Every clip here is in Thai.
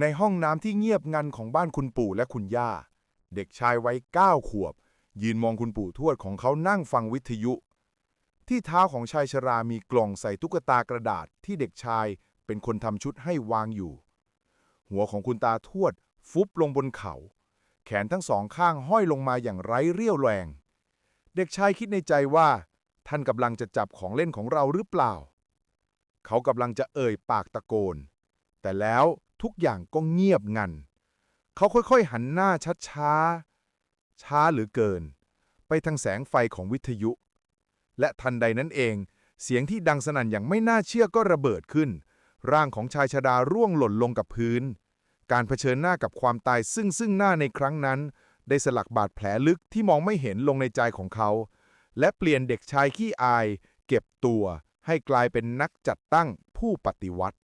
ในห้องน้ำที่เงียบงันของบ้านคุณปู่และคุณย่า เด็กชายวัยเก้าขวบ ยืนมองคุณปู่ทวดของเขานั่งฟังวิทยุ ที่เท้าของชายชรามีกล่องใส่ตุ๊กตากระดาษที่เด็กชายเป็นคนทำชุดให้วางอยู่ หัวของคุณตาทวดฟุบลงบนเขา แขนทั้งสองข้างห้อยลงมาอย่างไร้เรี่ยวแรง เด็กชายคิดในใจว่า ท่านกำลังจะจับของเล่นของเราหรือเปล่า เขากำลังจะเอ่ยปากตะโกน แต่แล้ว ทุกอย่างก็เงียบงัน เขาค่อยๆหันหน้าช้าๆช้าหรือเกิน ไปทางแสงไฟของวิทยุ และทันใดนั้นเอง เสียงที่ดังสนั่นอย่างไม่น่าเชื่อก็ระเบิดขึ้น ร่างของชายชราร่วงหล่นลงกับพื้น การเผชิญหน้ากับความตายซึ่งซึ่งหน้าในครั้งนั้น ได้สลักบาดแผลลึกที่มองไม่เห็นลงในใจของเขา และเปลี่ยนเด็กชายขี้อาย เก็บตัวให้กลายเป็นนักจัดตั้งผู้ปฏิวัติ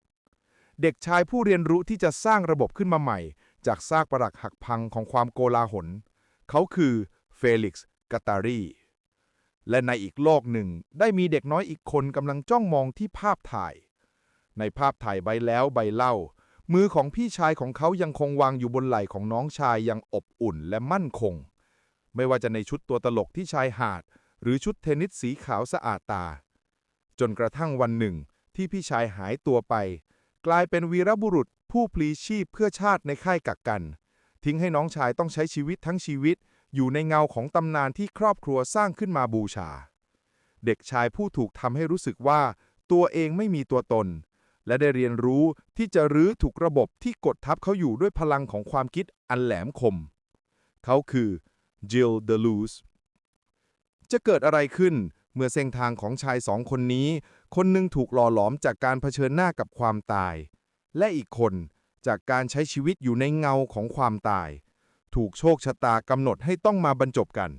เด็กชายผู้เรียนรู้ที่จะสร้างระบบขึ้นมาใหม่ จากซากปรักหักพังของความโกลาหล เขาคือเฟลิกซ์กาตารีและในอีกโลกหนึ่งได้มีเด็กน้อยอีกคนกำลังจ้องมองที่ภาพถ่าย ในภาพถ่ายใบแล้วใบเล่า มือของพี่ชายของเขายังคงวางอยู่บนไหล่ของน้องชายอย่างอบอุ่นและมั่นคง ไม่ว่าจะในชุดตัวตลกที่ชายหาด หรือชุดเทนนิสสีขาวสะอาดตา จนกระทั่งวันหนึ่งที่พี่ชายหายตัวไป กลายเป็นวีรบุรุษผู้พลีชีพเพื่อชาติในค่ายกักกัน ทิ้งให้น้องชายต้องใช้ชีวิตทั้งชีวิต อยู่ในเงาของตำนานที่ครอบครัวสร้างขึ้นมาบูชา เด็กชายผู้ถูกทำให้รู้สึกว่า ตัวเองไม่มีตัวตน และได้เรียนรู้ที่จะรื้อถูกระบบที่กดทับเขาอยู่ด้วยพลังของความคิดอันแหลมคม เขาคือจิลเดลูสจะเกิดอะไรขึ้น เมื่อเส้นทางของชายสองคนนี้ คนหนึ่งถูกหล่อหลอมจากการเผชิญหน้ากับความตาย และอีกคนจากการใช้ชีวิตอยู่ในเงาของความตาย ถูกโชคชะตากำหนดให้ต้องมาบรรจบกัน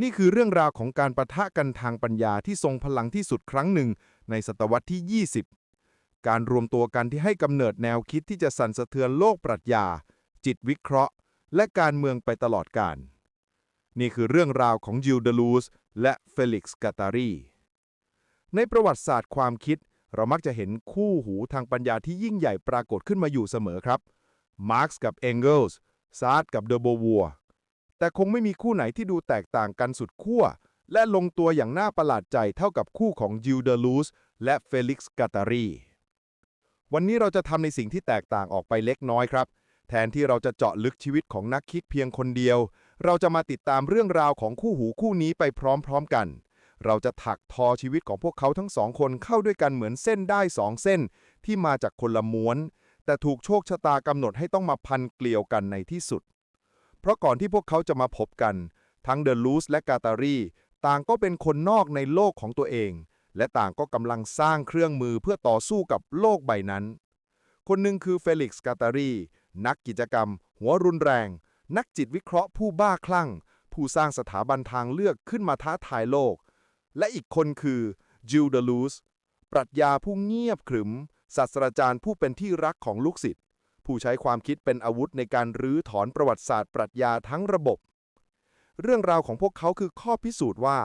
นี่คือเรื่องราวของการประทะกันทางปัญญาที่ทรงพลังที่สุดครั้งหนึ่งในศตวรรษที่ 20 การรวมตัวกันที่ให้กำเนิดแนวคิดที่จะสั่นสะเทือนโลกปรัชญา จิตวิเคราะห์ และการเมืองไปตลอดกาล นี่คือเรื่องราวของจิลเดลูสและเฟลิกซ์กาตารีในประวัติศาสตร์ความคิด เรามักจะเห็นคู่หูทางปัญญาที่ยิ่งใหญ่ปรากฏขึ้นมาอยู่เสมอครับมาร์กซ์กับเองเกิลส์ซาร์ตกับเดอโบวัวแต่คงไม่มีคู่ไหนที่ดูแตกต่างกันสุดขั้วและลงตัวอย่างน่าประหลาดใจเท่ากับคู่ของจิลเดลูสและเฟลิกซ์กาตารีวันนี้เราจะทำในสิ่งที่แตกต่างออกไปเล็กน้อยครับ แทนที่เราจะเจาะลึกชีวิตของนักคิดเพียงคนเดียว เราจะมาติดตามเรื่องราวของคู่หูคู่นี้ไปพร้อมๆกัน เราจะถักทอชีวิตของพวกเขาทั้งสองคนเข้าด้วยกันเหมือนเส้นได้สองเส้น ที่มาจากคนละม้วน แต่ถูกโชคชะตากำหนดให้ต้องมาพันเกลียวกันในที่สุด เพราะก่อนที่พวกเขาจะมาพบกัน ทั้งเดลูสและกาตารีต่างก็เป็นคนนอกในโลกของตัวเอง และต่างก็กำลังสร้างเครื่องมือเพื่อต่อสู้กับโลกใบนั้น คนหนึ่งคือเฟลิกซ์กาตารีนักกิจกรรม หัวรุนแรง นักจิตวิเคราะห์ผู้บ้าคลั่ง ผู้สร้างสถาบันทางเลือกขึ้นมาท้าทายโลก และอีกคนคือจิลเดลูสปรัชญาผู้เงียบขรึม ศาสตราจารย์ผู้เป็นที่รักของลูกศิษย์ผู้ใช้ความคิดเป็นอาวุธในการรื้อถอนประวัติศาสตร์ปรัชญาทั้งระบบ เรื่องราวของพวกเขาคือข้อพิสูจน์ว่า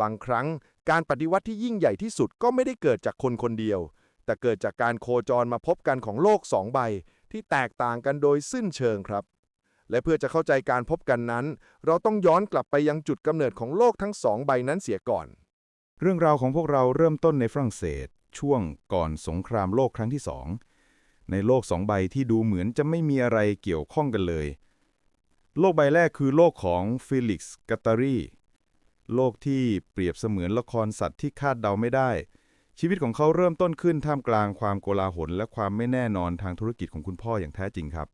บางครั้งการปฏิวัติที่ยิ่งใหญ่ที่สุดก็ไม่ได้เกิดจากคนคนเดียว แต่เกิดจากการโคจรมาพบกันของโลกสองใบ ที่แตกต่างกันโดยสิ้นเชิงครับ และเพื่อจะเข้าใจการพบกันนั้น เราต้องย้อนกลับไปยังจุดกำเนิดของโลกทั้งสองใบนั้นเสียก่อน เรื่องราวของพวกเราเริ่มต้นในฝรั่งเศส ช่วงก่อนสงครามโลกครั้งที่สองในโลกสองใบที่ดูเหมือนจะไม่มีอะไรเกี่ยวข้องกันเลย โลกใบแรกคือโลกของฟิลิกซ์กาตารีโลกที่เปรียบเสมือนละครสัตว์ที่คาดเดาไม่ได้ ชีวิตของเขาเริ่มต้นขึ้นท่ามกลางความโกลาหลและความไม่แน่นอนทางธุรกิจของคุณพ่ออย่างแท้จริงครับ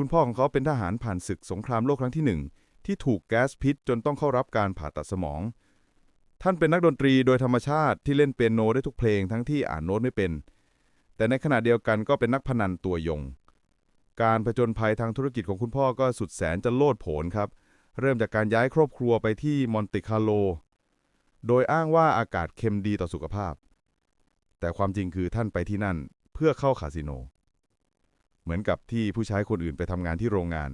คุณพ่อของเขาเป็นทหารผ่านศึกสงครามโลกครั้งที่หนึ่งที่ถูกแก๊สพิษจนต้องเข้ารับการผ่าตัดสมอง ท่านเป็นนักดนตรีโดยธรรมชาติที่เล่นเปียโนได้ทุกเพลงทั้งที่อ่านโน้ตไม่เป็น แต่ในขณะเดียวกันก็เป็นนักพนันตัวยง การผจญภัยทางธุรกิจของคุณพ่อก็สุดแสนจะโลดโผนครับ เริ่มจากการย้ายครอบครัวไปที่มอนติคาโล โดยอ้างว่าอากาศเค็มดีต่อสุขภาพ แต่ความจริงคือท่านไปที่นั่นเพื่อเข้าคาสิโน เหมือนกับที่ผู้ชายคนอื่นไปทำงานที่โรงงาน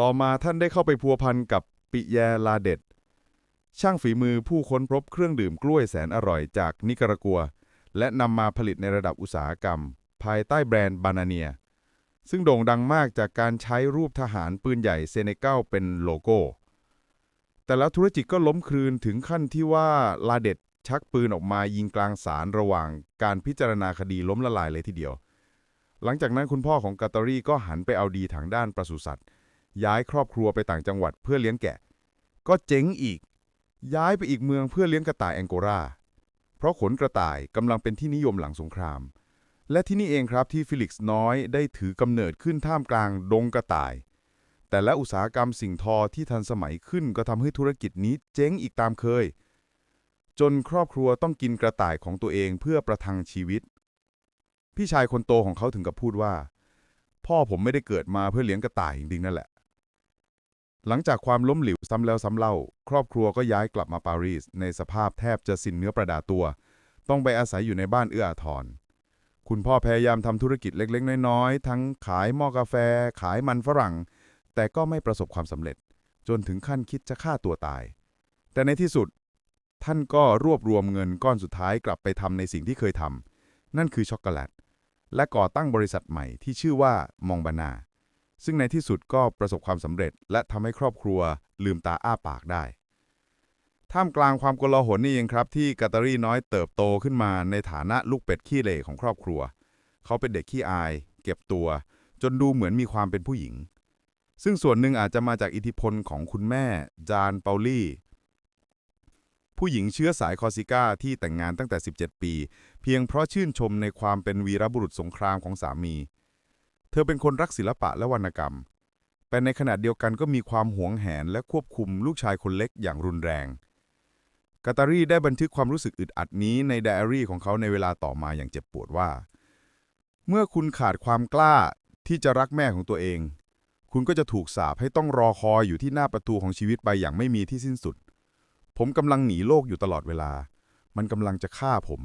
ต่อมาท่านได้เข้าไปพัวพันกับปิแยลาเดตช่างฝีมือผู้ค้นพบเครื่องดื่มกล้วยแสนอร่อยจากนิการากัว และนำมาผลิตในระดับอุตสาหกรรม ภายใต้แบรนด์บานาเนีย ซึ่งโด่งดังมากจากการใช้รูปทหารปืนใหญ่เซเนกัลเป็นโลโก้ แต่แล้วธุรกิจก็ล้มคลืนถึงขั้นที่ว่าลาเด็ดชักปืนออกมายิงกลางศาลระหว่างการพิจารณาคดีล้มละลายเลยทีเดียว หลังจากนั้นคุณพ่อของกาตารีก็หันไปเอาดีทางด้านปศุสัตว์ ย้ายครอบครัวไปต่างจังหวัดเพื่อเลี้ยงแกะ ก็เจ๊งอีก ย้ายไปอีกเมืองเพื่อเลี้ยงกระต่ายแองโกราเพราะขนกระต่ายกำลังเป็นที่นิยมหลังสงคราม และที่นี่เองครับที่ฟิลิกซ์น้อยได้ถือกำเนิดขึ้นท่ามกลางดงกระต่าย แต่และอุตสาหกรรมสิ่งทอที่ทันสมัยขึ้นก็ทำให้ธุรกิจนี้เจ๊งอีกตามเคย จนครอบครัวต้องกินกระต่ายของตัวเองเพื่อประทังชีวิต พี่ชายคนโตของเขาถึงกับพูดว่า พ่อผมไม่ได้เกิดมาเพื่อเลี้ยงกระต่ายจริงๆนั่นแหละ หลังจากความล้มเหลวซ้ำแล้วซ้ำเล่า ครอบครัวก็ย้ายกลับมาปารีส ในสภาพแทบจะสิ้นเนื้อประดาตัว ต้องไปอาศัยอยู่ในบ้านเอื้ออาทรคุณพ่อพยายามทำธุรกิจเล็กๆ น้อยๆ ทั้งขายหม้อกาแฟ ขายมันฝรั่ง แต่ก็ไม่ประสบความสำเร็จ จนถึงขั้นคิดจะฆ่าตัวตาย แต่ในที่สุด ท่านก็รวบรวมเงินก้อนสุดท้ายกลับไปทำในสิ่งที่เคยทำนั่นคือช็อกโกแลต และก่อตั้งบริษัทใหม่ที่ชื่อว่ามองบานา ซึ่งในที่สุดก็ประสบความสำเร็จ และทำให้ครอบครัวลืมตาอ้าปากได้ ท่ามกลางความกลาหลนี่เองครับ ที่กาตารีน้อยเติบโตขึ้นมาในฐานะลูกเป็ดขี้เหร่ของครอบครัว เขาเป็นเด็กขี้อาย เก็บตัว จนดูเหมือนมีความเป็นผู้หญิง ซึ่งส่วนหนึ่งอาจจะมาจากอิทธิพลของคุณแม่ จานเปาลี่ ผู้หญิงเชื้อสายคอร์ซิก้าที่แต่งงานตั้งแต่ 17 ปี เพียงเพราะชื่นชมในความเป็นวีรบุรุษสงครามของสามี เธอเป็นคนรักศิลปะและวรรณกรรม แต่ในขณะเดียวกันก็มีความหวงแหนและควบคุมลูกชายคนเล็กอย่างรุนแรงกาตารีได้บันทึกความรู้สึกอึดอัดนี้ในไดอารี่ของเขาในเวลาต่อมาอย่างเจ็บปวดว่า เมื่อคุณขาดความกล้าที่จะรักแม่ของตัวเอง คุณก็จะถูกสาปให้ต้องรอคอยอยู่ที่หน้าประตูของชีวิตไปอย่างไม่มีที่สิ้นสุด ผมกำลังหนีโลกอยู่ตลอดเวลา มันกำลังจะฆ่าผม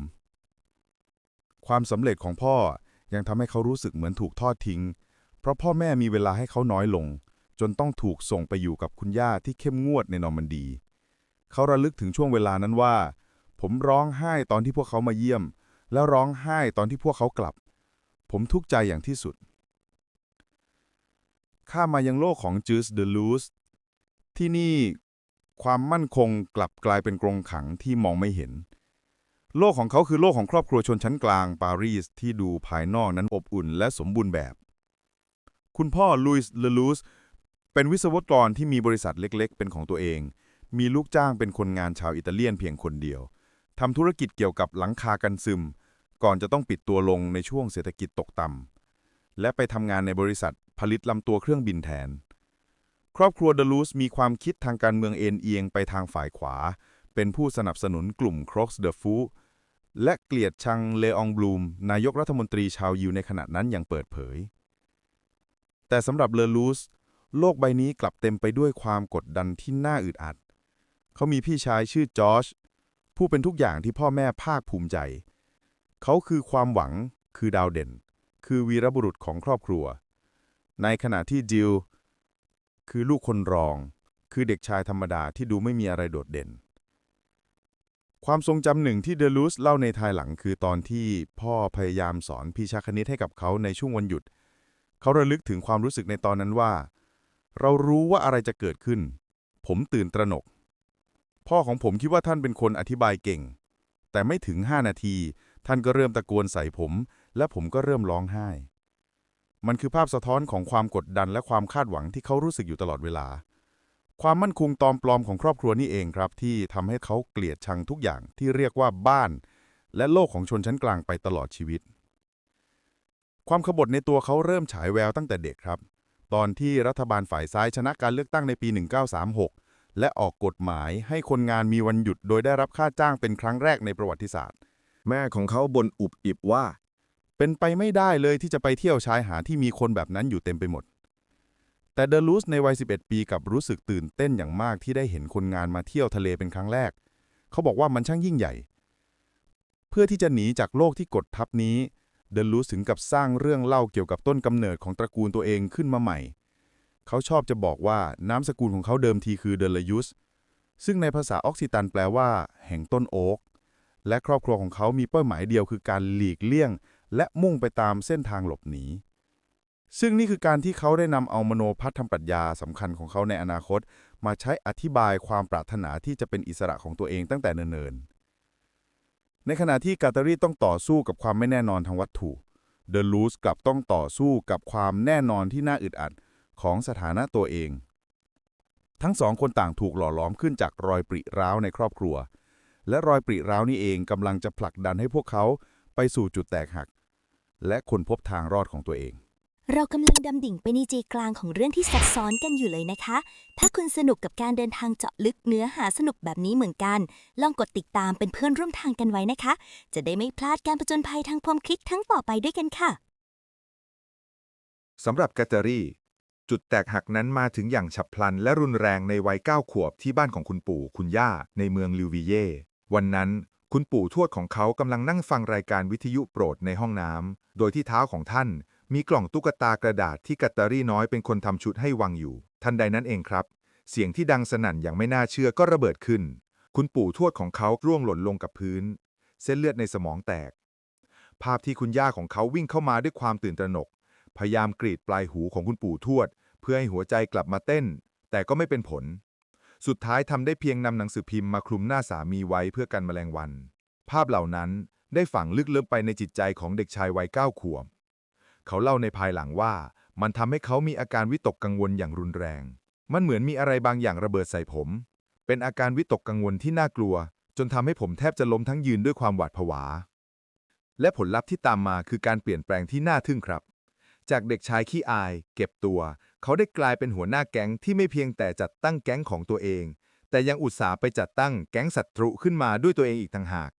ความสำเร็จของพ่อยังทำให้เขารู้สึกเหมือนถูกทอดทิ้ง เพราะพ่อแม่มีเวลาให้เขาน้อยลง จนต้องถูกส่งไปอยู่กับคุณย่าที่เข้มงวดในนอร์มันดี เขาระลึกถึงช่วงเวลานั้นว่า ผมร้องไห้ตอนที่พวกเขามาเยี่ยม แล้วร้องไห้ตอนที่พวกเขากลับ ผมทุกข์ใจอย่างที่สุด ข้ามายังโลกของจูสเดลูสที่นี่ ความมั่นคงกลับกลายเป็นกรงขังที่มองไม่เห็น โลกของเขาคือโลกของครอบครัวชนชั้นกลางปารีสที่ดูภายนอกนั้นอบอุ่นและสมบูรณ์แบบ คุณพ่อลุยส์เลลูสเป็นวิศวกรที่มีบริษัทเล็กๆ เป็นของตัวเอง มีลูกจ้างเป็นคนงานชาวอิตาเลียนเพียงคนเดียวทำธุรกิจเกี่ยวกับหลังคากันซึม ก่อนจะต้องปิดตัวลงในช่วงเศรษฐกิจตกต่ำและไปทำงานในบริษัทผลิตลำตัวเครื่องบินแทน ครอบครัวเดลูสมีความคิดทางการเมืองเอ็นเอียงไปทางฝ่ายขวา เป็นผู้สนับสนุนกลุ่มครอกส์เดอะฟูและเกลียดชังเลอองบลูม นายกรัฐมนตรีชาวยิวในขณะนั้นอย่างเปิดเผย แต่สำหรับเลอลูส โลกใบนี้กลับเต็มไปด้วยความกดดันที่น่าอึดอัด เขามีพี่ชายชื่อจอร์จผู้เป็นทุกอย่างที่พ่อแม่ภาคภูมิใจ เขาคือความหวัง คือดาวเด่น คือวีรบุรุษของครอบครัว ในขณะที่จิล คือลูกคนรอง คือเด็กชายธรรมดาที่ดูไม่มีอะไรโดดเด่น ความทรงจำหนึ่งที่เดลูสเล่าในภายหลังคือตอนที่พ่อพยายามสอนพิชาคณิตให้กับเขาในช่วงวันหยุด เขาระลึกถึงความรู้สึกในตอนนั้นว่า เรารู้ว่าอะไรจะเกิดขึ้น ผมตื่นตระหนก พ่อของผมคิดว่าท่านเป็นคนอธิบายเก่ง แต่ไม่ถึง 5 นาที ท่านก็เริ่มตะโกนใส่ผม และผมก็เริ่มร้องไห้ มันคือภาพสะท้อนของความกดดันและความคาดหวังที่เขารู้สึกอยู่ตลอดเวลา ความมั่นคงตอมปลอมของครอบครัวนี่เองครับ ที่ทำให้เขาเกลียดชังทุกอย่างที่เรียกว่าบ้าน และโลกของชนชั้นกลางไปตลอดชีวิต ความขบฏในตัวเขาเริ่มฉายแววตั้งแต่เด็กครับ ตอนที่รัฐบาลฝ่ายซ้ายชนะการเลือกตั้งในปี 1936 และออกกฎหมายให้คนงานมีวันหยุดโดยได้รับค่าจ้างเป็นครั้งแรกในประวัติศาสตร์ แม่ของเขาบ่นอุบอิบว่า เป็นไปไม่ได้เลยที่จะไปเที่ยวชายหาดที่มีคนแบบนั้นอยู่เต็มไปหมด แต่เดลูสในวัย 11 ปีกับรู้สึกตื่นเต้นอย่างมากที่ได้เห็นคนงานมาเที่ยวทะเลเป็นครั้งแรก เขาบอกว่ามันช่างยิ่งใหญ่ เพื่อที่จะหนีจากโลกที่กดทับนี้เดลูสถึงกับสร้างเรื่องเล่าเกี่ยวกับต้นกำเนิดของตระกูลตัวเองขึ้นมาใหม่ เขาชอบจะบอกว่านามสกุลของเขาเดิมทีคือเดลยุสซึ่งในภาษาออกซิตันแปลว่า แห่งต้นโอ๊กและครอบครัวของเขามีเป้าหมายเดียวคือการหลีกเลี่ยง และมุ่งไปตามเส้นทางหลบหนี ซึ่งนี่คือการที่เขาได้นำเอามโนพัฒนปรัชญาสำคัญของเขาในอนาคต มาใช้อธิบายความปรารถนาที่จะเป็นอิสระของตัวเองตั้งแต่เนิ่นๆ ในขณะที่กาตารีต้องต่อสู้กับความไม่แน่นอนทางวัตถุ เดลูสกลับต้องต่อสู้กับความแน่นอนที่น่าอึดอัดของสถานะตัวเอง ทั้งสองคนต่างถูกหล่อหลอมขึ้นจากรอยปริร้าวในครอบครัว และรอยปริร้าวนี้เองกำลังจะผลักดันให้พวกเขาไปสู่จุดแตกหัก และค้นพบทางรอดของตัวเอง เรากำลังดำดิ่งไปในใจกลางของเรื่องที่ซับซ้อนกันอยู่เลยนะคะ ถ้าคุณสนุกกับการเดินทางเจาะลึกเนื้อหาสนุกแบบนี้เหมือนกัน ลองกดติดตามเป็นเพื่อนร่วมทางกันไว้นะคะ จะได้ไม่พลาดการผจญภัยทางความคิดทั้งต่อไปด้วยกันค่ะสำหรับแกตเตอรี่ จุดแตกหักนั้นมาถึงอย่างฉับพลันและรุนแรงในวัยเก้าขวบที่บ้านของคุณปู่คุณย่าในเมืองลิววิเย่วันนั้น คุณปู่ทวดของเขากำลังนั่งฟังรายการวิทยุโปรดในห้องน้ำ โดยที่เท้าของท่านมีกล่องตุ๊กตากระดาษที่แกตตอรี่น้อยเป็นคนทำชุดให้วางอยู่ ทันใดนั้นเองครับ เสียงที่ดังสนั่นอย่างไม่น่าเชื่อก็ระเบิดขึ้น คุณปู่ทวดของเขาร่วงหล่นลงกับพื้น เส้นเลือดในสมองแตก ภาพที่คุณย่าของเขาวิ่งเข้ามาด้วยความตื่นตระหนก พยายามกรีดปลายหูของคุณปู่ทวด เพื่อให้หัวใจกลับมาเต้น แต่ก็ไม่เป็นผล สุดท้ายทำได้เพียงนำหนังสือพิมพ์มาคลุมหน้าสามีไว้เพื่อกันแมลงวัน ภาพเหล่านั้นได้ฝังลึกเลึกไปในจิตใจของเด็กชายวัยเก้าขวบ เขาเล่าในภายหลังว่า มันทำให้เขามีอาการวิตกกังวลอย่างรุนแรง มันเหมือนมีอะไรบางอย่างระเบิดใส่ผม เป็นอาการวิตกกังวลที่น่ากลัว จนทำให้ผมแทบจะล้มทั้งยืนด้วยความหวาดผวา และผลลัพธ์ที่ตามมาคือการเปลี่ยนแปลงที่น่าทึ่งครับ จากเด็กชายขี้อาย เก็บตัว เขาได้กลายเป็นหัวหน้าแก๊งที่ไม่เพียงแต่จัดตั้งแก๊งของตัวเอง แต่ยังอุตส่าห์ไปจัดตั้งแก๊งศัตรูขึ้นมาด้วยตัวเองอีกต่างหาก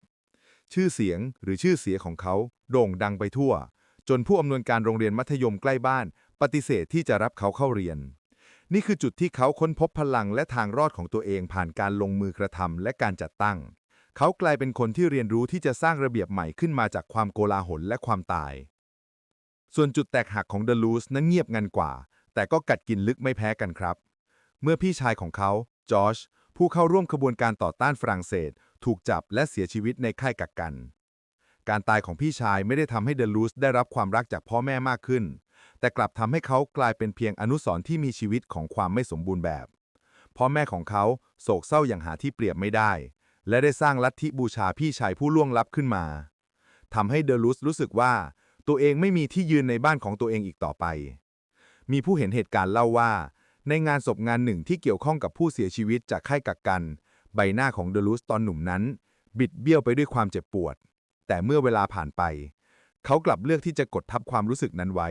ชื่อเสียงหรือชื่อเสียของเขา โด่งดังไปทั่ว จนผู้อำนวยการโรงเรียนมัธยมใกล้บ้าน ปฏิเสธที่จะรับเขาเข้าเรียน นี่คือจุดที่เขาค้นพบพลังและทางรอดของตัวเองผ่านการลงมือกระทำและการจัดตั้ง เขากลายเป็นคนที่เรียนรู้ที่จะสร้างระเบียบใหม่ขึ้นมาจากความโกลาหลและความตาย ส่วนจุดแตกหักของเดลูสนั้นเงียบงันกว่า แต่ก็กัดกินลึกไม่แพ้กันครับ เมื่อพี่ชายของเขา จอช ผู้เข้าร่วมขบวนการต่อต้านฝรั่งเศส ถูกจับและเสียชีวิตในค่ายกักกัน การตายของพี่ชายไม่ได้ทำให้เดลูสได้รับความรักจากพ่อแม่มากขึ้น แต่กลับทำให้เขากลายเป็นเพียงอนุสรณ์ที่มีชีวิตของความไม่สมบูรณ์แบบ พ่อแม่ของเขาโศกเศร้าอย่างหาที่เปรียบไม่ได้ และได้สร้างลัทธิบูชาพี่ชายผู้ล่วงลับขึ้นมาทำให้เดลูสรู้สึกว่า ตัวเองไม่มีที่ยืนในบ้านของตัวเองอีกต่อไป มีผู้เห็นเหตุการณ์เล่าว่า ในงานศพงานหนึ่งที่เกี่ยวข้องกับผู้เสียชีวิตจากค่ายกักกัน ใบหน้าของเดลูสตอนหนุ่มนั้น บิดเบี้ยวไปด้วยความเจ็บปวด แต่เมื่อเวลาผ่านไป เขากลับเลือกที่จะกดทับความรู้สึกนั้นไว้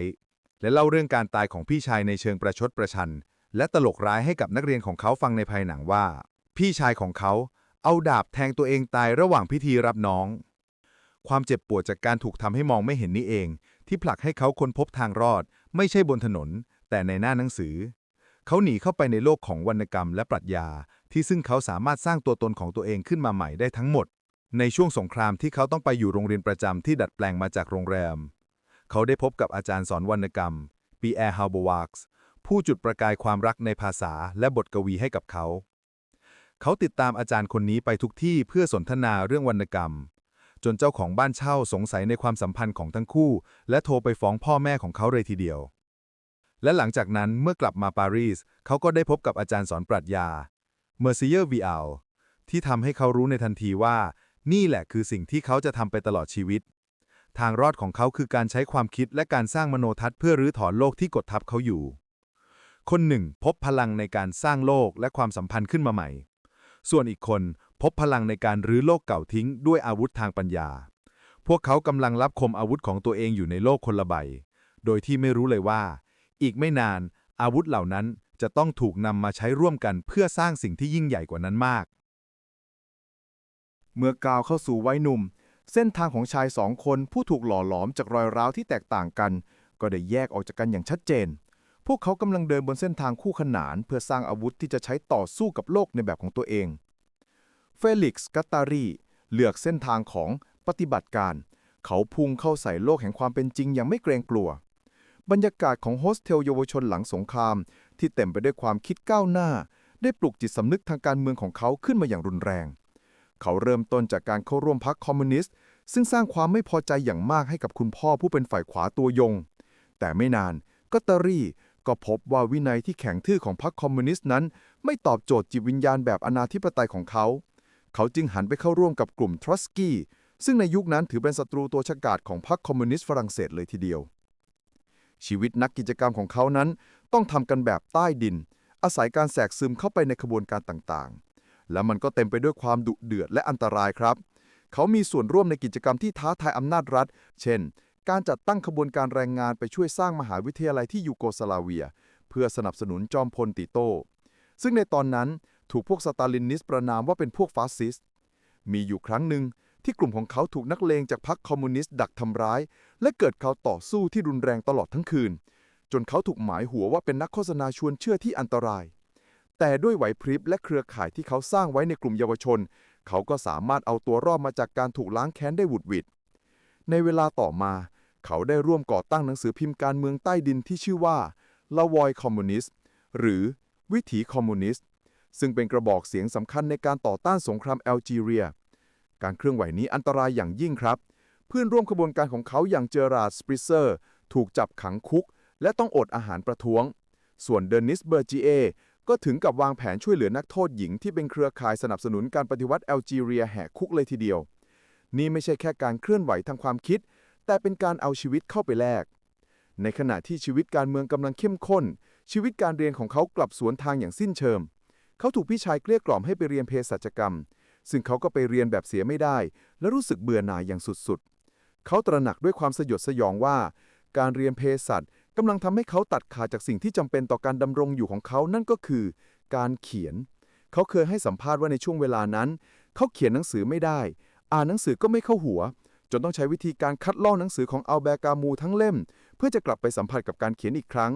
และเล่าเรื่องการตายของพี่ชายในเชิงประชดประชัน และตลกร้ายให้กับนักเรียนของเขาฟังในภายหลังว่า พี่ชายของเขาเอาดาบแทงตัวเองตายระหว่างพิธีรับน้อง ความเจ็บปวดจากการถูกทำให้มองไม่เห็นนี่เอง ที่ผลักให้เขาค้นพบทางรอด ไม่ใช่บนถนน แต่ในหน้าหนังสือ เขาหนีเข้าไปในโลกของวรรณกรรมและปรัชญา ที่ซึ่งเขาสามารถสร้างตัวตนของตัวเองขึ้นมาใหม่ได้ทั้งหมด ในช่วงสงครามที่เขาต้องไปอยู่โรงเรียนประจำที่ดัดแปลงมาจากโรงแรม เขาได้พบกับอาจารย์สอนวรรณกรรมปีแอร์ฮาลบวาร์กส์ผู้จุดประกายความรักในภาษาและบทกวีให้กับเขา เขาติดตามอาจารย์คนนี้ไปทุกที่เพื่อสนทนาเรื่องวรรณกรรม จนเจ้าของบ้านเช่าสงสัยในความสัมพันธ์ของทั้งคู่ และโทรไปฟ้องพ่อแม่ของเขาเลยทีเดียว และหลังจากนั้นเมื่อกลับมาปารีสเขาก็ได้พบกับอาจารย์สอนปรัชญาเมอร์ซิเยอร์วีอัลที่ทำให้เขารู้ในทันทีว่า นี่แหละคือสิ่งที่เขาจะทำไปตลอดชีวิต ทางรอดของเขาคือการใช้ความคิดและการสร้างมโนทัศน์เพื่อรื้อถอนโลกที่กดทับเขาอยู่ คนหนึ่งพบพลังในการสร้างโลกและความสัมพันธ์ขึ้นมาใหม่ ส่วนอีกคน พบพลังในการรื้อโลกเก่าทิ้งด้วยอาวุธทางปัญญา พวกเขากำลังรับคมอาวุธของตัวเองอยู่ในโลกคนละใบ โดยที่ไม่รู้เลยว่า อีกไม่นานอาวุธเหล่านั้นจะต้องถูกนำมาใช้ร่วมกันเพื่อสร้างสิ่งที่ยิ่งใหญ่กว่านั้นมาก เมื่อก้าวเข้าสู่วัยหนุ่ม เส้นทางของชายสองคนผู้ถูกหล่อหลอมจากรอยร้าวที่แตกต่างกัน ก็ได้แยกออกจากกันอย่างชัดเจน พวกเขากำลังเดินบนเส้นทางคู่ขนาน เพื่อสร้างอาวุธที่จะใช้ต่อสู้กับโลกในแบบของตัวเอง เฟลิกซ์กัตตารีเลือกเส้นทางของปฏิบัติการ เขาพุ่งเข้าใส่โลกแห่งความเป็นจริงอย่างไม่เกรงกลัว บรรยากาศของโฮสเทลเยาวชนหลังสงคราม ที่เต็มไปด้วยความคิดก้าวหน้า ได้ปลุกจิตสำนึกทางการเมืองของเขาขึ้นมาอย่างรุนแรง เขาเริ่มต้นจากการเข้าร่วมพรรคคอมมิวนิสต์ ซึ่งสร้างความไม่พอใจอย่างมากให้กับคุณพ่อผู้เป็นฝ่ายขวาตัวยง แต่ไม่นานกัตตอรี่ก็พบว่าวินัยที่แข็งทื่อของพรรคคอมมิวนิสต์นั้น ไม่ตอบโจทย์จิตวิญญาณแบบอนาธิปไตยของเขา เขาจึงหันไปเข้าร่วมกับกลุ่มทรัสกี้ซึ่งในยุคนั้นถือเป็นศัตรูตัวฉกาจของพรรคคอมมิวนิสต์ฝรั่งเศสเลยทีเดียว ชีวิตนักกิจกรรมของเขานั้น ต้องทำกันแบบใต้ดิน อาศัยการแสกซึมเข้าไปในขบวนการต่างๆ และมันก็เต็มไปด้วยความดุเดือดและอันตรายครับ เขามีส่วนร่วมในกิจกรรมที่ท้าทายอำนาจรัฐ เช่น การจัดตั้งขบวนการแรงงานไปช่วยสร้างมหาวิทยาลัยที่ยูโกสลาเวีย เพื่อสนับสนุนจอมพลติโต ซึ่งในตอนนั้น ถูกพวกสตาลินิส์ประนามว่าเป็นพวกฟาสซิสต์มีอยู่ครั้งหนึ่งที่กลุ่มของเขาถูกนักเลงจากพรรคคอมมิวนิสต์ดักทำร้าย และเกิดเขาต่อสู้ที่รุนแรงตลอดทั้งคืน จนเขาถูกหมายหัวว่าเป็นนักโฆษณาชวนเชื่อที่อันตราย แต่ด้วยไหวพริบและเครือข่ายที่เขาสร้างไว้ในกลุ่มเยาวชน เขาก็สามารถเอาตัวรอดมาจากการถูกล้างแค้นได้หวุดหวิด ในเวลาต่อมา เขาได้ร่วมก่อตั้งหนังสือพิมพ์การเมืองใต้ดินที่ชื่อว่า La Voix Communiste หรือวิถีคอมมิวนิสต์ ซึ่งเป็นกระบอกเสียงสำคัญในการต่อต้านสงครามแอลจีเรีย การเคลื่อนไหวนี้อันตรายอย่างยิ่งครับ เพื่อนร่วมขบวนการของเขาอย่างเจอราร์ดสปริเซอร์ ถูกจับขังคุก และต้องอดอาหารประท้วง ส่วนเดนิสเบอร์จีเอก็ถึงกับวางแผนช่วยเหลือนักโทษหญิงที่เป็นเครือข่ายสนับสนุนการปฏิวัติแอลจีเรียแหกคุกเลยทีเดียว นี่ไม่ใช่แค่การเคลื่อนไหวทางความคิด แต่เป็นการเอาชีวิตเข้าไปแลกในขณะที่ชีวิตการเมืองกำลังเข้มข้น ชีวิตการเรียนของเขากลับสวนทางอย่างสิ้นเชิง เขาถูกพี่ชายเกลี้ยกล่อมให้ไปเรียนเภสัชกรรม ซึ่งเขาก็ไปเรียนแบบเสียไม่ได้ และรู้สึกเบื่อหน่ายอย่างสุดๆ เขาตระหนักด้วยความสยดสยองว่า การเรียนเภสัชกำลังทำให้เขาตัดขาดจากสิ่งที่จำเป็นต่อการดำรงอยู่ของเขานั่นก็คือ การเขียน เขาเคยให้สัมภาษณ์ว่าในช่วงเวลานั้น เขาเขียนหนังสือไม่ได้ อ่านหนังสือก็ไม่เข้าหัว จนต้องใช้วิธีการคัดลอกหนังสือของอัลแบร์กามูทั้งเล่ม เพื่อจะกลับไปสัมผัสกับการเขียนอีกครั้ง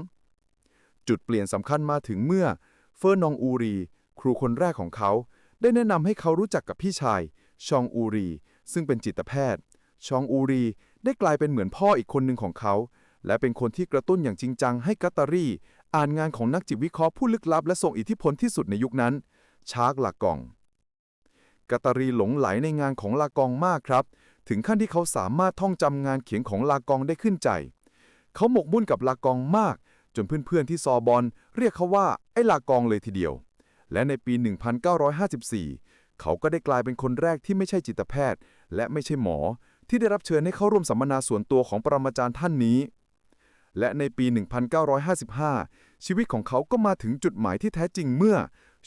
จุดเปลี่ยนสำคัญมาถึงเมื่อเฟอร์นองอูรี ครูคนแรกของเขา ได้แนะนำให้เขารู้จักกับพี่ชาย ชองอูรี ซึ่งเป็นจิตแพทย์ ชองอูรีได้กลายเป็นเหมือนพ่ออีกคนหนึ่งของเขา และเป็นคนที่กระตุ้นอย่างจริงจังให้กัตตารี อ่านงานของนักจิตวิเคราะห์ผู้ลึกลับและส่งอิทธิพลที่สุดในยุคนั้น ชาร์กลากองกัตตารีหลงไหลในงานของลากองมากครับ ถึงขั้นที่เขาสามารถท่องจำงานเขียนของลากองได้ขึ้นใจ เขาหมกมุ่นกับลากองมาก จนเพื่อนๆที่ซอบอนเรียกเขาว่าไอ้ลากองเลยทีเดียว และในปี 1954 เขาก็ได้กลายเป็นคนแรกที่ไม่ใช่จิตแพทย์ และไม่ใช่หมอ ที่ได้รับเชิญให้เข้าร่วมสัมมนาส่วนตัวของปรมาจารย์ท่านนี้ และในปี 1955 ชีวิตของเขาก็มาถึงจุดหมายที่แท้จริงเมื่อ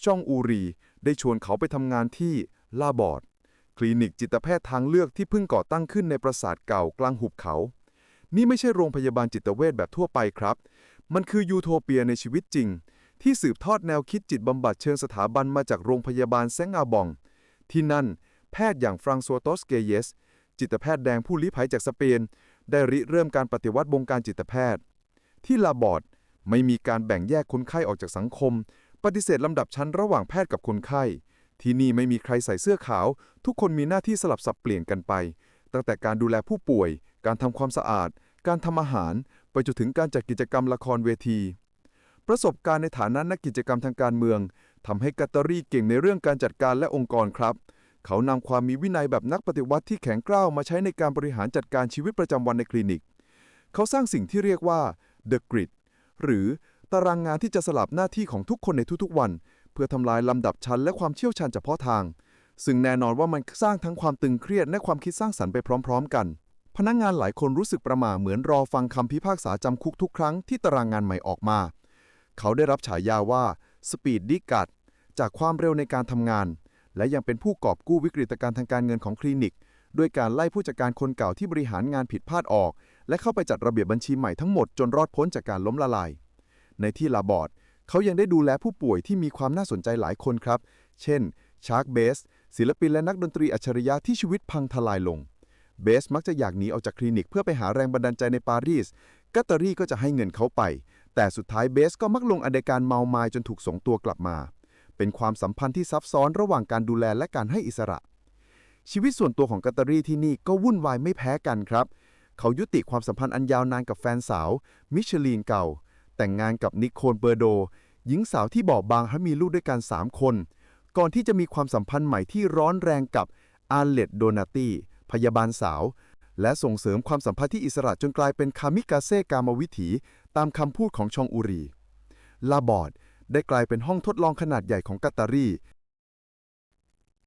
ช่องอูรี ได้ชวนเขาไปทำงานที่ลาบอร์ดคลินิกจิตแพทย์ทางเลือกที่เพิ่งก่อตั้งขึ้นในปราสาทเก่ากลางหุบเขา นี่ไม่ใช่โรงพยาบาลจิตเวชแบบทั่วไปครับ มันคือยูโทเปียในชีวิตจริง ที่สืบทอดแนวคิดจิตบำบัดเชิงสถาบันมาจากโรงพยาบาลเซงอาบอง ที่นั่น แพทย์อย่างฟรังซัวโตสเกเยส จิตแพทย์แดงผู้ลี้ภัยจากสเปน ได้ริเริ่มการปฏิวัติวงการจิตแพทย์ ที่ลาบอร์ดไม่มีการแบ่งแยกคนไข้ออกจากสังคม ปฏิเสธลำดับชั้นระหว่างแพทย์กับคนไข้ ที่นี่ไม่มีใครใส่เสื้อขาว ทุกคนมีหน้าที่สลับสับเปลี่ยนกันไป ตั้งแต่การดูแลผู้ป่วย การทำความสะอาด การทำอาหาร ไปจนถึงการจัดกิจกรรมละครเวที ประสบการณ์ในฐานะนักกิจกรรมทางการเมืองทำให้กัตเตารีเก่งในเรื่องการจัดการและองค์กรครับ เขานำความมีวินัยแบบนักปฏิวัติที่แข็งกร้าวมาใช้ในการบริหารจัดการชีวิตประจำวันในคลินิก เขาสร้างสิ่งที่เรียกว่า The Grid หรือตารางงานที่จะสลับหน้าที่ของทุกคนในทุกๆวัน เพื่อทำลายลำดับชั้นและความเชี่ยวชาญเฉพาะทาง ซึ่งแน่นอนว่ามันสร้างทั้งความตึงเครียดและความคิดสร้างสรรค์ไปพร้อม ๆ กัน พนักงงานหลายคนรู้สึกประหม่าเหมือนรอฟังคำพิพากษาจำคุกทุกครั้งที่ตารางงานใหม่ออกมา เขาได้รับฉายาว่า Speed d i g a t จากความเร็วในการทำงาน และยังเป็นผู้กอบกู้วิกฤตการณ์ทางการเงินของคลินิก ด้วยการไล่ผู้จัดการคนเก่าที่บริหารงานผิดพลาดออก และเข้าไปจัดระเบียบบัญชีใหม่ทั้งหมดจนรอดพ้นจากการล้มละลาย ในที่ลาบอร์ดเขายังได้ดูแลผู้ป่วยที่มีความน่าสนใจหลายคนครับ เช่น ชาร์กเบส ศิลปินและนักดนตรีอัจฉริยะที่ชีวิตพังทลายลง เบสมักจะอยากหนีออกจากคลินิกเพื่อไปหาแรงบันดาลใจในปารีสกัตเตอรี่ก็จะให้เงินเขาไป แต่สุดท้ายเบสก็มักลงอเดการเมาไมาจนถูกส่งตัวกลับมา เป็นความสัมพันธ์ที่ซับซ้อนระหว่างการดูแลและการให้อิสระ ชีวิตส่วนตัวของกัตเตอรี่ที่นี่ก็วุ่นวายไม่แพ้กันครับ เขายุติความสัมพันธ์อันยาวนานกับแฟนสาว มิชลีนเก่า แต่งงานกับนิโคลเบอร์โด หญิงสาวที่บอบบางและมีลูกด้วยกัน 3 คน ก่อนที่จะมีความสัมพันธ์ใหม่ที่ร้อนแรงกับอาเลตโดนาตีพยาบาลสาว และส่งเสริมความสัมพันธ์ที่อิสระจนกลายเป็นคามิกาเซ่กามวิถี ตามคำพูดของชองอุรี ลาบอร์ดได้กลายเป็นห้องทดลองขนาดใหญ่ของกัตตารี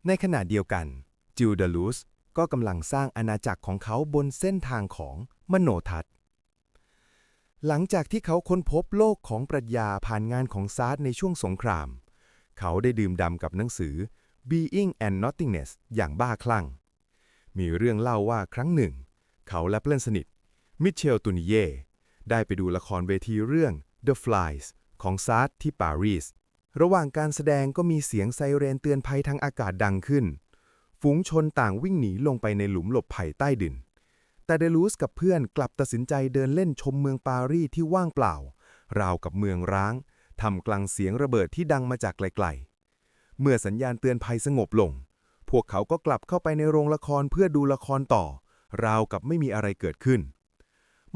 ในขณะเดียวกัน จิลเดลูสก็กำลังสร้างอาณาจักรของเขาบนเส้นทางของมโนทัศน์ หลังจากที่เขาค้นพบโลกของปรัชญาผ่านงานของซาร์ในช่วงสงคราม เขาได้ดื่มด่ำกับหนังสือ Being and Nothingness อย่างบ้าคลั่ง มีเรื่องเล่าว่าครั้งหนึ่ง เขาและเพื่อนสนิท มิเชลตูนิเย ได้ไปดูละครเวทีเรื่อง The Flies ของซาร์ตที่ปารีส ระหว่างการแสดงก็มีเสียงไซเรนเตือนภัยทางอากาศดังขึ้น ฝูงชนต่างวิ่งหนีลงไปในหลุมหลบภัยใต้ดิน แต่เดลูสกับเพื่อนกลับตัดสินใจเดินเล่นชมเมืองปารีสที่ว่างเปล่า ราวกับเมืองร้างทำกลางเสียงระเบิดที่ดังมาจากไกลๆ เมื่อสัญญาณเตือนภัยสงบลง พวกเขาก็กลับเข้าไปในโรงละครเพื่อดูละครต่อ ราวกับไม่มีอะไรเกิดขึ้น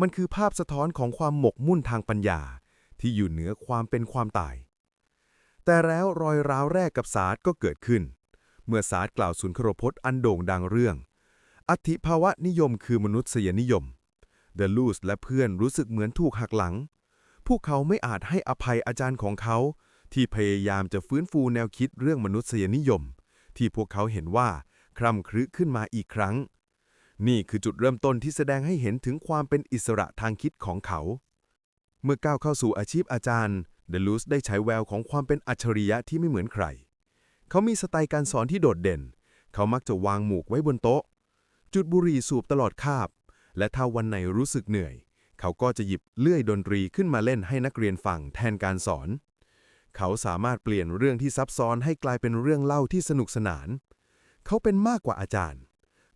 มันคือภาพสะท้อนของความหมกมุ่นทางปัญญา ที่อยู่เหนือความเป็นความตาย แต่แล้วรอยร้าวแรกกับศาสตร์ก็เกิดขึ้น เมื่อศาสตร์กล่าวสุนทรพจน์อันโด่งดังเรื่อง อธิภาวะนิยมคือมนุษยนิยม เดลูสและเพื่อนรู้สึกเหมือนถูกหักหลัง พวกเขาไม่อาจให้อภัยอาจารย์ของเขา ที่พยายามจะฟื้นฟูแนวคิดเรื่องมนุษยนิยม ที่พวกเขาเห็นว่าคร่ำครึขึ้นมาอีกครั้ง นี่คือจุดเริ่มต้นที่แสดงให้เห็นถึงความเป็นอิสระทางคิดของเขา เมื่อก้าวเข้าสู่อาชีพอาจารย์ เดลูสได้ใช้แววของความเป็นอัจฉริยะที่ไม่เหมือนใคร เขามีสไตล์การสอนที่โดดเด่น เขามักจะวางหมูกไว้บนโต๊ะ จุดบุหรี่สูบตลอดคาบ และถ้าวันไหนรู้สึกเหนื่อย เขาก็จะหยิบเลื่อยดนตรีขึ้นมาเล่นให้นักเรียนฟังแทนการสอน เขาสามารถเปลี่ยนเรื่องที่ซับซ้อนให้กลายเป็นเรื่องเล่าที่สนุกสนาน เขาเป็นมากกว่าอาจารย์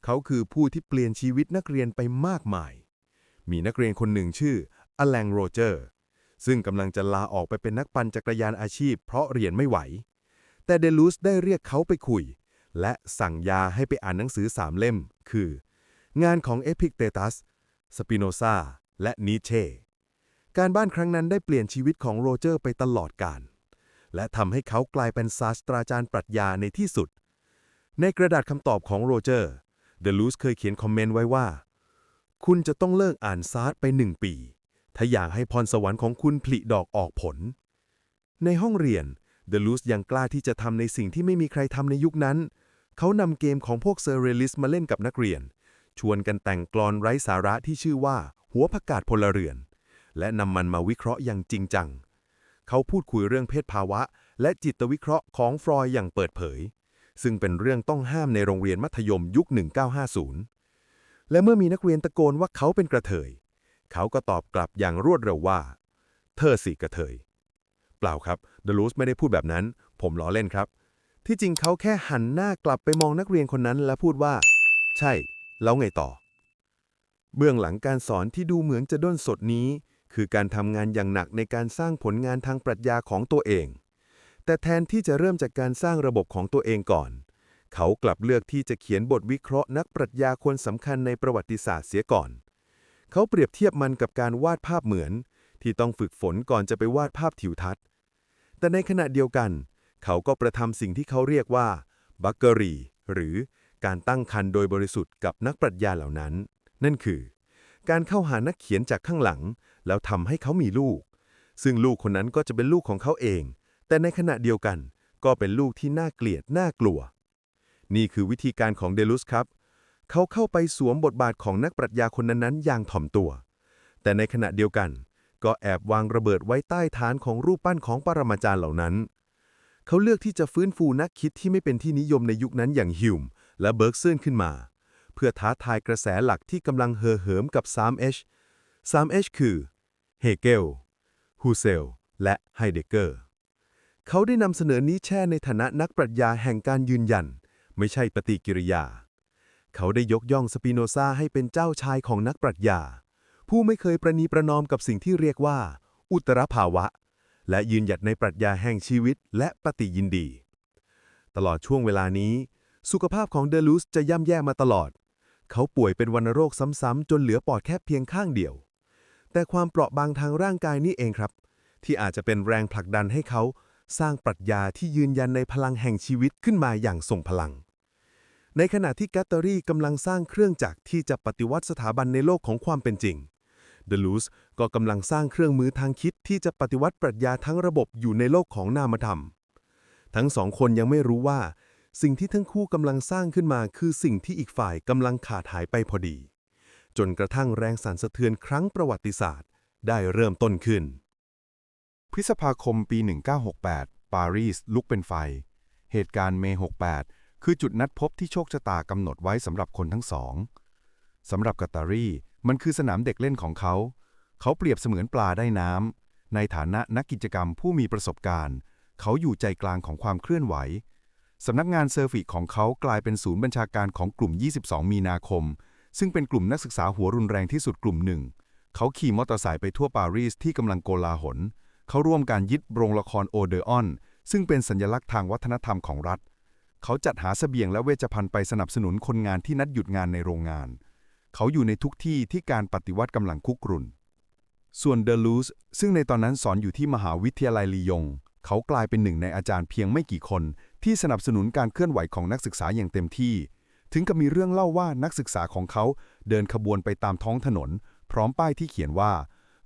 เขาคือผู้ที่เปลี่ยนชีวิตนักเรียนไปมากมาย มีนักเรียนคนหนึ่งชื่ออแลงโรเจอร์ ซึ่งกำลังจะลาออกไปเป็นนักปั่นจักรยานอาชีพ เพราะเรียนไม่ไหว แต่เดลูสได้เรียกเขาไปคุย และสั่งยาให้ไปอ่านหนังสือสามเล่ม คือ งานของเอพิกเตตัส สปิโนซา และนีเช่การบ้านครั้งนั้นได้เปลี่ยนชีวิตของโรเจอร์ไปตลอดกาล และทำให้เขากลายเป็นศาสตราจารย์ปรัชญาในที่สุด ในกระดาษคำตอบของโรเจอร์ เดลูสเคยเขียนคอมเมนต์ไว้ว่า คุณจะต้องเลิกอ่านซาร์ไปหนึ่งปี ถ้าอยากให้พรสวรรค์ของคุณผลิดอกออกผล ในห้องเรียนเดลูสยังกล้าที่จะทำในสิ่งที่ไม่มีใครทำในยุคนั้น เขานำเกมของพวกเซอร์เรลิสมาเล่นกับนักเรียน ชวนกันแต่งกลอนไร้สาระที่ชื่อว่า หัวผักกาดพลเรือน และนำมันมาวิเคราะห์อย่างจริงจัง เขาพูดคุยเรื่องเพศภาวะ และจิตวิเคราะห์ของฟรอยอย่างเปิดเผย ซึ่งเป็นเรื่องต้องห้ามในโรงเรียนมัธยมยุค 1950 และเมื่อมีนักเรียนตะโกนว่าเขาเป็นกระเทย เขาก็ตอบกลับอย่างรวดเร็วว่า เธอสิกระเทย เปล่าครับเดลูสไม่ได้พูดแบบนั้น ผมล้อเล่นครับ ที่จริงเขาแค่หันหน้ากลับไปมองนักเรียนคนนั้นและพูดว่า ใช่ แล้วไงต่อ เบื้องหลังการสอนที่ดูเหมือนจะด้นสดนี้ คือการทำงานอย่างหนักในการสร้างผลงานทางปรัชญาของตัวเอง แต่แทนที่จะเริ่มจากการสร้างระบบของตัวเองก่อน เขากลับเลือกที่จะเขียนบทวิเคราะห์นักปรัชญาคนสำคัญในประวัติศาสตร์เสียก่อน เขาเปรียบเทียบมันกับการวาดภาพเหมือน ที่ต้องฝึกฝนก่อนจะไปวาดภาพทิวทัศน์ แต่ในขณะเดียวกัน เขาก็ประทำสิ่งที่เขาเรียกว่าบักเกอรี่หรือการตั้งคันโดยบริสุทธิ์กับนักปรัชญาเหล่านั้น นั่นคือ การเข้าหานักเขียนจากข้างหลัง แล้วทำให้เขามีลูก ซึ่งลูกคนนั้นก็จะเป็นลูกของเขาเอง แต่ในขณะเดียวกันก็เป็นลูกที่น่าเกลียดน่ากลัว นี่คือวิธีการของเดลุสครับ เขาเข้าไปสวมบทบาทของนักปรัชญาคนนั้นๆ อย่างถ่อมตัว แต่ในขณะเดียวกัน ก็แอบวางระเบิดไว้ใต้ฐานของรูปปั้นของปรมาจารย์เหล่านั้น เขาเลือกที่จะฟื้นฟูนักคิดที่ไม่เป็นที่นิยมในยุคนั้นอย่างฮิวมและเบิร์กเซนขึ้นมา เพื่อท้าทายกระแสหลักที่กำลังเห่อเหิมกับ 3H 3H คือเฮเกล ฮูเซล และไฮเดเกอร์ เขาได้นำเสนอนี้แช่ในฐานะนักปรัชญาแห่งการยืนยัน ไม่ใช่ปฏิกิริยา เขาได้ยกย่องสปิโนซาให้เป็นเจ้าชายของนักปรัชญา ผู้ไม่เคยประนีประนอมกับสิ่งที่เรียกว่า อุตรภาวะ และยืนหยัดในปรัชญาแห่งชีวิตและปฏิยินดี ตลอดช่วงเวลานี้ สุขภาพของเดลูสจะย่ำแย่มาตลอด เขาป่วยเป็นวัณโรคซ้ำๆจนเหลือปอดแค่เพียงข้างเดียว แต่ความเปราะบางทางร่างกายนี่เองครับ ที่อาจจะเป็นแรงผลักดันให้เขา สร้างปรัชญาที่ยืนยันในพลังแห่งชีวิตขึ้นมาอย่างทรงพลัง ในขณะที่แกตเตอรี่กำลังสร้างเครื่องจักรที่จะปฏิวัติสถาบันในโลกของความเป็นจริงเดลูสก็กำลังสร้างเครื่องมือทางคิดที่จะปฏิวัติปรัชญาทั้งระบบอยู่ในโลกของนามธรรม ทั้งสองคนยังไม่รู้ว่า สิ่งที่ทั้งคู่กำลังสร้างขึ้นมาคือสิ่งที่อีกฝ่ายกำลังขาดหายไปพอดี จนกระทั่งแรงสั่นสะเทือนครั้งประวัติศาสตร์ ได้เริ่มต้นขึ้น พฤษภาคมปี 1968 ปารีสลุกเป็นไฟ เหตุการณ์เม 68 คือจุดนัดพบที่โชคชะตากำหนดไว้สำหรับคนทั้งสองสำหรับกาตารีมันคือสนามเด็กเล่นของเขา เขาเปรียบเสมือนปลาได้น้ำในฐานะนักกิจกรรมผู้มีประสบการณ์ เขาอยู่ใจกลางของความเคลื่อนไหวสำนักงานเซอร์ฟิของเขากลายเป็นศูนย์บัญชาการของกลุ่ม 22 มีนาคม ซึ่งเป็นกลุ่มนักศึกษาหัวรุนแรงที่สุดกลุ่มหนึ่ง เขาขี่มอเตอร์ไซค์ไปทั่วปารีสที่กำลังโกลาหล เขาร่วมการยึดโรงละครโอเดออนซึ่งเป็นสัญลักษณ์ทางวัฒนธรรมของรัฐ เขาจัดหาเสบียงและเวชภัณฑ์ไปสนับสนุนคนงานที่นัดหยุดงานในโรงงาน เขาอยู่ในทุกที่ที่การปฏิวัติกำลังคุกรุ่น ส่วนเดลูสซึ่งในตอนนั้นสอนอยู่ที่มหาวิทยาลัยลียง เขากลายเป็นหนึ่งในอาจารย์เพียงไม่กี่คน ที่สนับสนุนการเคลื่อนไหวของนักศึกษาอย่างเต็มที่ ถึงกับมีเรื่องเล่าว่านักศึกษาของเขาเดินขบวนไปตามท้องถนน พร้อมป้ายที่เขียนว่า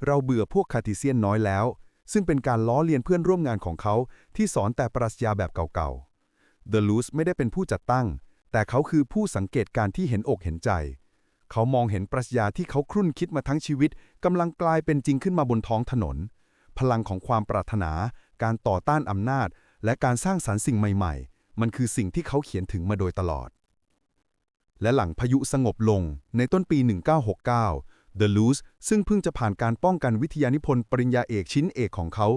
เราเบื่อพวกคาติเซียนน้อยแล้ว ซึ่งเป็นการล้อเลียนเพื่อนร่วมงานของเขาที่สอนแต่ปรัชญาแบบเก่าๆเดลูสไม่ได้เป็นผู้จัดตั้ง แต่เขาคือผู้สังเกตการที่เห็นอกเห็นใจ เขามองเห็นปรัชญาที่เขาครุ่นคิดมาทั้งชีวิตกำลังกลายเป็นจริงขึ้นมาบนท้องถนน พลังของความปรารถนา การต่อต้านอำนาจ และการสร้างสรรค์สิ่งใหม่ ๆ มันคือสิ่งที่เขาเขียนถึงมาโดยตลอดและหลังพายุสงบลงในต้นปี 1969 The Loose ซึ่งเพิ่งจะผ่านการป้องกันวิทยานิพนธ์ปริญญาเอกชิ้นเอกของเขา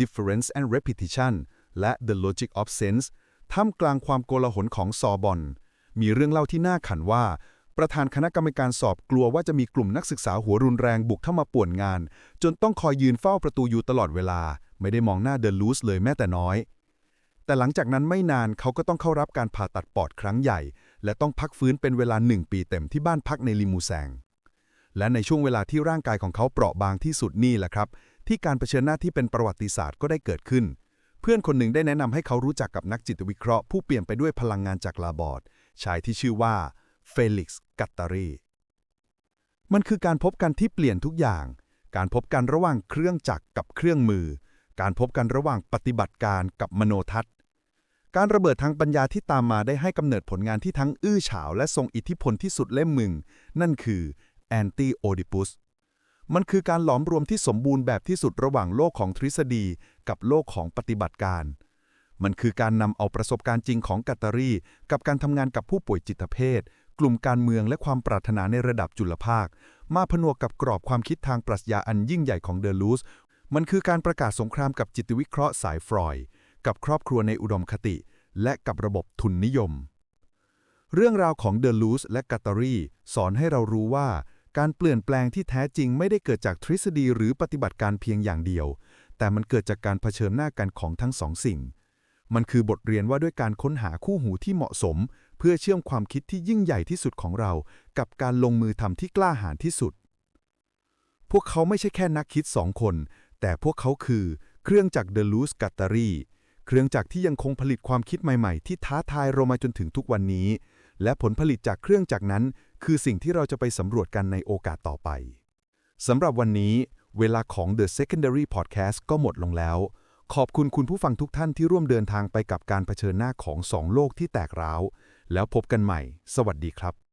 Difference and Repetition และ The Logic of Sense ท่ามกลางความโกลาหลของซอบอน มีเรื่องเล่าที่น่าขันว่า ประธานคณะกรรมการสอบกลัวว่าจะมีกลุ่มนักศึกษาหัวรุนแรงบุกเข้ามาป่วนงาน จนต้องคอยยืนเฝ้าประตูอยู่ตลอดเวลา ไม่ได้มองหน้าเดลลูสเลยแม้แต่น้อย แต่หลังจากนั้นไม่นานเขาก็ต้องเข้ารับการผ่าตัดปอดครั้งใหญ่ และต้องพักฟื้นเป็นเวลาหนึ่งปีเต็มที่บ้านพักในลิมูแซง และในช่วงเวลาที่ร่างกายของเขาเปราะบางที่สุดนี่แหละครับ ที่การเผชิญหน้าที่เป็นประวัติศาสตร์ก็ได้เกิดขึ้น เพื่อนคนหนึ่งได้แนะนำให้เขารู้จักกับนักจิตวิเคราะห์ผู้เปลี่ยนไปด้วยพลังงานจากลาบอร์ดชายที่ชื่อว่าเฟลิกซ์กัตตารีมันคือการพบกันที่เปลี่ยนทุกอย่าง การพบกันระหว่างเครื่องจักรกับเครื่องมือ การพบกันระหว่างปฏิบัติการกับมโนทัศน์การระเบิดทางปัญญาที่ตามมาได้ให้กำเนิดผลงานที่ทั้งอื้อฉาวและทรงอิทธิพลที่สุดเล่มมึงนั่นคือ Anti Oedipus มันคือการหลอมรวมที่สมบูรณ์แบบที่สุดระหว่างโลกของทฤษฎีกับโลกของปฏิบัติการ มันคือการนำเอาประสบการณ์จริงของกัตตารีกับการทำงานกับผู้ป่วยจิตเภท กลุ่มการเมืองและความปรารถนาในระดับจุลภาค มาผนวกกับกรอบความคิดทางปรัชญาอันยิ่งใหญ่ของเดอลูส มันคือการประกาศสงครามกับจิตวิเคราะห์สายฟรอยกับครอบครัวในอุดมคติ และกับระบบทุนนิยม เรื่องราวของเดอลูสและกัตตารีสอนให้เรารู้ว่า การเปลี่ยนแปลงที่แท้จริงไม่ได้เกิดจากทฤษฎีหรือปฏิบัติการเพียงอย่างเดียว แต่มันเกิดจากการเผชิญหน้ากันของทั้งสองสิ่ง มันคือบทเรียนว่าด้วยการค้นหาคู่หูที่เหมาะสม เพื่อเชื่อมความคิดที่ยิ่งใหญ่ที่สุดของเรา กับการลงมือทำที่กล้าหาญที่สุด พวกเขาไม่ใช่แค่นักคิดสองคน แต่พวกเขาคือเครื่องจักรเดลูสกัตตารีเครื่องจักรที่ยังคงผลิตความคิดใหม่ๆ ที่ท้าทายเรามาจนถึงทุกวันนี้ และผลผลิตจากเครื่องจักรนั้น คือสิ่งที่เราจะไปสำรวจกันในโอกาสต่อไปสำหรับวันนี้ เวลาของ The Secondary Podcast ก็หมดลงแล้ว ขอบคุณคุณผู้ฟังทุกท่านที่ร่วมเดินทางไปกับการเผชิญหน้าของสองโลกที่แตกร้าว แล้วพบกันใหม่ สวัสดีครับ